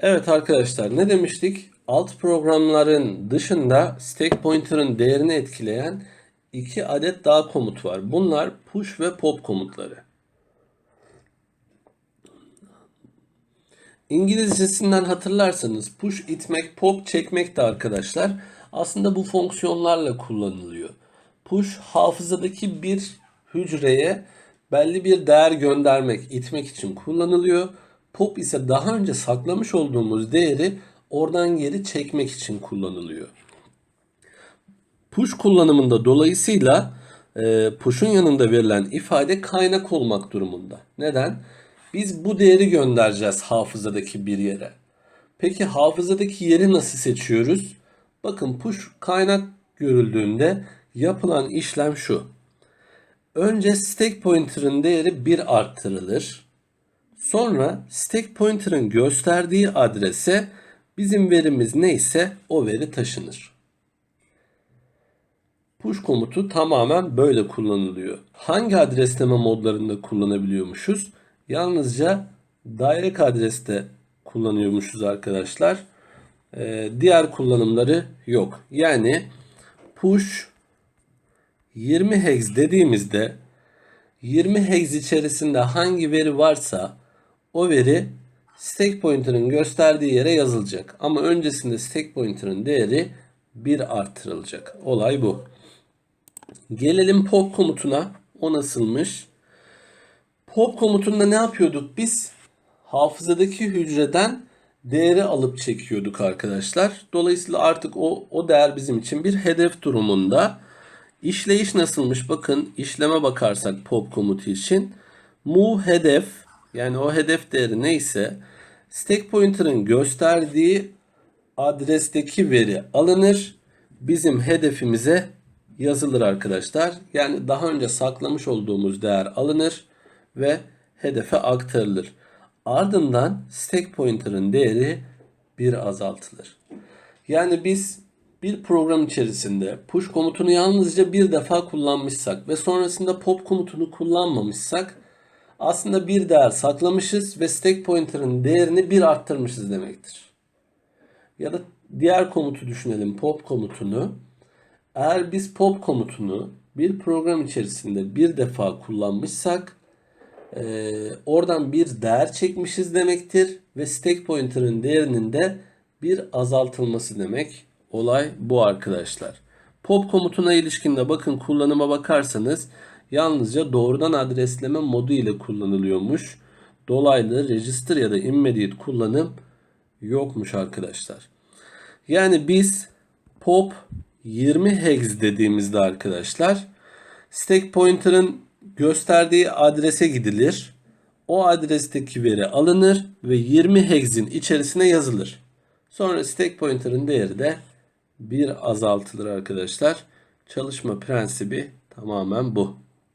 Evet arkadaşlar ne demiştik? Alt programların dışında stack pointer'ın değerini etkileyen iki adet daha komut var. Bunlar push ve pop komutları. İngilizcesinden hatırlarsanız push itmek, pop çekmek de arkadaşlar aslında bu fonksiyonlarla kullanılıyor. Push hafızadaki bir hücreye belli bir değer göndermek, itmek için kullanılıyor. Pop ise daha önce saklamış olduğumuz değeri oradan geri çekmek için kullanılıyor. Push kullanımında dolayısıyla e, push'un yanında verilen ifade kaynak olmak durumunda. Neden? Biz bu değeri göndereceğiz hafızadaki bir yere. Peki hafızadaki yeri nasıl seçiyoruz? Bakın push kaynak görüldüğünde yapılan işlem şu. Önce stack pointer'ın değeri 1 arttırılır. Sonra stack pointer'ın gösterdiği adrese bizim verimiz neyse o veri taşınır. Push komutu tamamen böyle kullanılıyor. Hangi adresleme modlarında kullanabiliyormuşuz? Yalnızca direct adreste kullanıyormuşuz arkadaşlar. Ee, diğer kullanımları yok. Yani push 20 hex dediğimizde 20 hex içerisinde hangi veri varsa o veri stack pointer'ın gösterdiği yere yazılacak. Ama öncesinde stack pointer'ın değeri 1 artırılacak. Olay bu. Gelelim pop komutuna. O nasılmış? Pop komutunda ne yapıyorduk biz? Hafızadaki hücreden değeri alıp çekiyorduk arkadaşlar. Dolayısıyla artık o, o değer bizim için bir hedef durumunda. İşleyiş nasılmış? Bakın işleme bakarsak pop komutu için. Move hedef yani o hedef değeri neyse stack pointer'ın gösterdiği adresteki veri alınır. Bizim hedefimize yazılır arkadaşlar. Yani daha önce saklamış olduğumuz değer alınır ve hedefe aktarılır. Ardından stack pointer'ın değeri bir azaltılır. Yani biz bir program içerisinde push komutunu yalnızca bir defa kullanmışsak ve sonrasında pop komutunu kullanmamışsak aslında bir değer saklamışız ve stack pointer'ın değerini bir arttırmışız demektir. Ya da diğer komutu düşünelim pop komutunu. Eğer biz pop komutunu bir program içerisinde bir defa kullanmışsak e, oradan bir değer çekmişiz demektir ve stack pointer'ın değerinin de bir azaltılması demek. Olay bu arkadaşlar. Pop komutuna ilişkinde bakın kullanıma bakarsanız yalnızca doğrudan adresleme modu ile kullanılıyormuş. Dolaylı register ya da immediate kullanım yokmuş arkadaşlar. Yani biz pop 20 hex dediğimizde arkadaşlar stack pointer'ın gösterdiği adrese gidilir. O adresteki veri alınır ve 20 hex'in içerisine yazılır. Sonra stack pointer'ın değeri de bir azaltılır arkadaşlar. Çalışma prensibi tamamen bu.